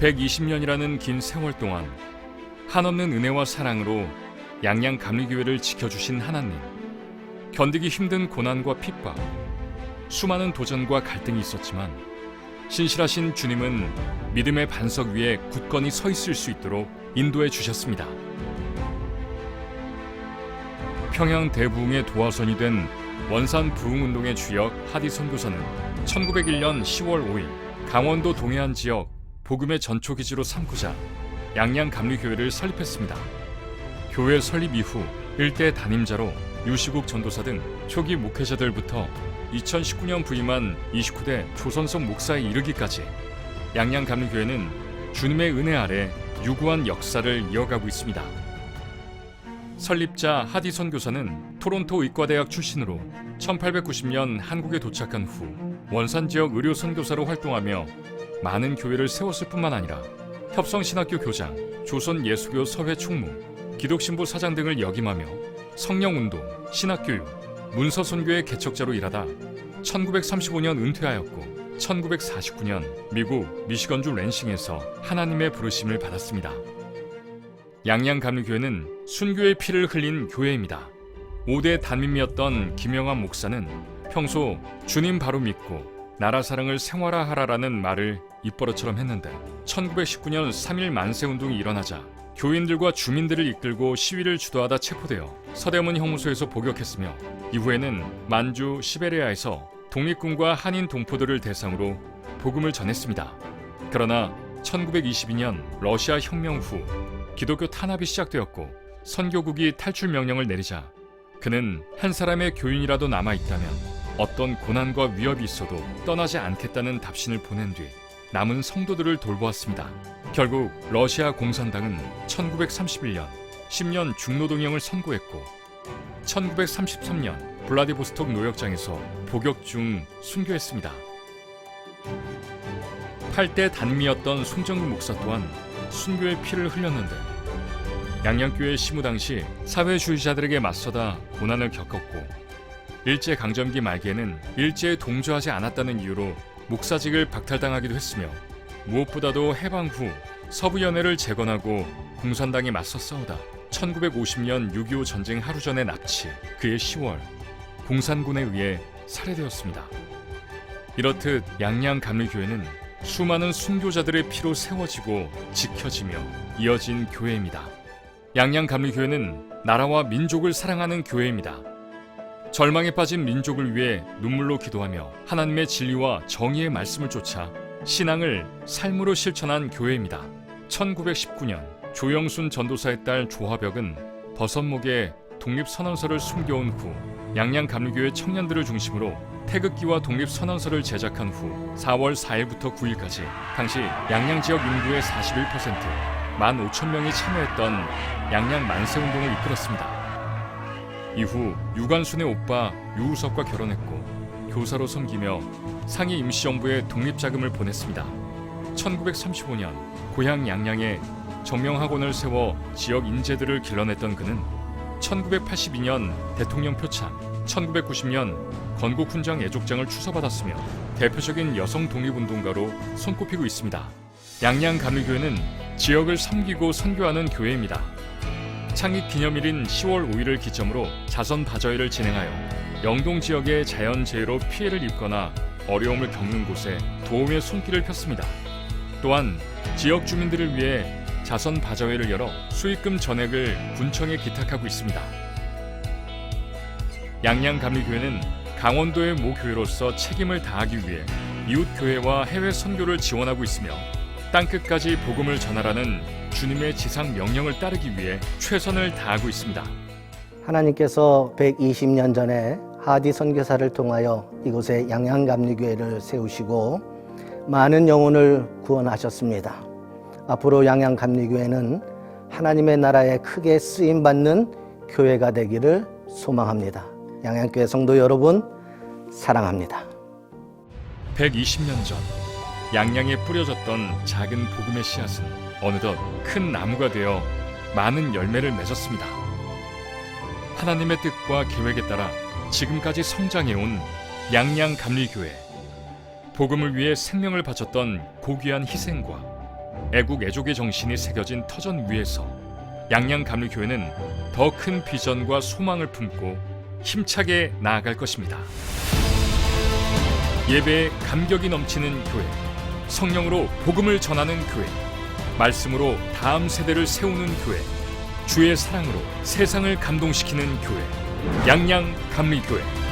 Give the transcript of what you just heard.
120년이라는 긴 세월 동안 한없는 은혜와 사랑으로 양양 감리교회를 지켜주신 하나님. 견디기 힘든 고난과 핍박, 수많은 도전과 갈등이 있었지만 신실하신 주님은 믿음의 반석 위에 굳건히 서 있을 수 있도록 인도해 주셨습니다. 평양 대부흥의 도화선이 된 원산 부흥운동의 주역 하디 선교사는 1901년 10월 5일 강원도 동해안 지역 복음의 전초 기지로 삼고자 양양 감리교회를 설립했습니다. 교회 설립 이후 일대 담임자로 유시국 전도사 등 초기 목회자들부터 2019년 부임한 29대 조선성 목사에 이르기까지 양양 감리교회는 주님의 은혜 아래 유구한 역사를 이어가고 있습니다. 설립자 하디 선 교사는 토론토 의과대학 출신으로 1890년 한국에 도착한 후 원산 지역 의료 선교사로 활동하며 많은 교회를 세웠을 뿐만 아니라 협성신학교 교장, 조선 예수교 서회 총무, 기독신부 사장 등을 역임하며 성령운동, 신학교육, 문서선교의 개척자로 일하다 1935년 은퇴하였고 1949년 미국 미시건주 랜싱에서 하나님의 부르심을 받았습니다. 양양감리교회는 순교의 피를 흘린 교회입니다. 5대 단임이었던 김영환 목사는 평소 주님 바로 믿고 나라 사랑을 생활화하라라는 말을 입버릇처럼 했는데 1919년 3일 만세 운동이 일어나자 교인들과 주민들을 이끌고 시위를 주도하다 체포되어 서대문 형무소에서 복역했으며 이후에는 만주 시베리아에서 독립군과 한인 동포들을 대상으로 복음을 전했습니다. 그러나 1922년 러시아 혁명 후 기독교 탄압이 시작되었고 선교국이 탈출 명령을 내리자 그는 한 사람의 교인이라도 남아 있다면 어떤 고난과 위협이 있어도 떠나지 않겠다는 답신을 보낸 뒤 남은 성도들을 돌보았습니다. 결국 러시아 공산당은 1931년 10년 중노동령을 선고했고 1933년 블라디보스톡 노역장에서 복역 중 순교했습니다. 8대 단미였던 손정근 목사 또한 순교의 피를 흘렸는데 양양교회 시무 당시 사회주의자들에게 맞서다 고난을 겪었고 일제 강점기 말기에는 일제에 동조하지 않았다는 이유로 목사직을 박탈당하기도 했으며 무엇보다도 해방 후 서부연회를 재건하고 공산당에 맞서 싸우다 1950년 6.25 전쟁 하루 전에 납치 그해 10월 공산군에 의해 살해되었습니다. 이렇듯 양양 감리교회는 수많은 순교자들의 피로 세워지고 지켜지며 이어진 교회입니다. 양양 감리교회는 나라와 민족을 사랑하는 교회입니다. 절망에 빠진 민족을 위해 눈물로 기도하며 하나님의 진리와 정의의 말씀을 쫓아 신앙을 삶으로 실천한 교회입니다. 1919년 조영순 전도사의 딸 조화벽은 버선목에 독립선언서를 숨겨온 후 양양 감리교회 청년들을 중심으로 태극기와 독립선언서를 제작한 후 4월 4일부터 9일까지 당시 양양 지역 인구의 41% 15,000명이 참여했던 양양 만세운동을 이끌었습니다. 이후 유관순의 오빠 유우석과 결혼했고 교사로 섬기며 상해 임시정부에 독립자금을 보냈습니다. 1935년 고향 양양에 정명학원을 세워 지역 인재들을 길러냈던 그는 1982년 대통령 표창, 1990년 건국훈장 애족장을 추서받았으며 대표적인 여성 독립운동가로 손꼽히고 있습니다. 양양 감리교회는 지역을 섬기고 선교하는 교회입니다. 창립 기념일인 10월 5일을 기점으로 자선 바저회를 진행하여 영동 지역의 자연재해로 피해를 입거나 어려움을 겪는 곳에 도움의 손길을 폈습니다. 또한 지역 주민들을 위해 자선 바저회를 열어 수익금 전액을 군청에 기탁하고 있습니다. 양양감리교회는 강원도의 모 교회로서 책임을 다하기 위해 이웃 교회와 해외 선교를 지원하고 있으며 땅끝까지 복음을 전하라는 주님의 지상 명령을 따르기 위해 최선을 다하고 있습니다. 하나님께서 120년 전에 하디 선교사를 통하여 이곳에 양양감리교회를 세우시고 많은 영혼을 구원하셨습니다. 앞으로 양양감리교회는 하나님의 나라에 크게 쓰임 받는 교회가 되기를 소망합니다. 양양교회 성도 여러분 사랑합니다. 120년 전 양양에 뿌려졌던 작은 복음의 씨앗은 어느덧 큰 나무가 되어 많은 열매를 맺었습니다. 하나님의 뜻과 계획에 따라 지금까지 성장해온 양양 감리교회. 복음을 위해 생명을 바쳤던 고귀한 희생과 애국 애족의 정신이 새겨진 터전 위에서 양양 감리교회는 더 큰 비전과 소망을 품고 힘차게 나아갈 것입니다. 예배에 감격이 넘치는 교회, 성령으로 복음을 전하는 교회, 말씀으로 다음 세대를 세우는 교회, 주의 사랑으로 세상을 감동시키는 교회, 양양 감리교회.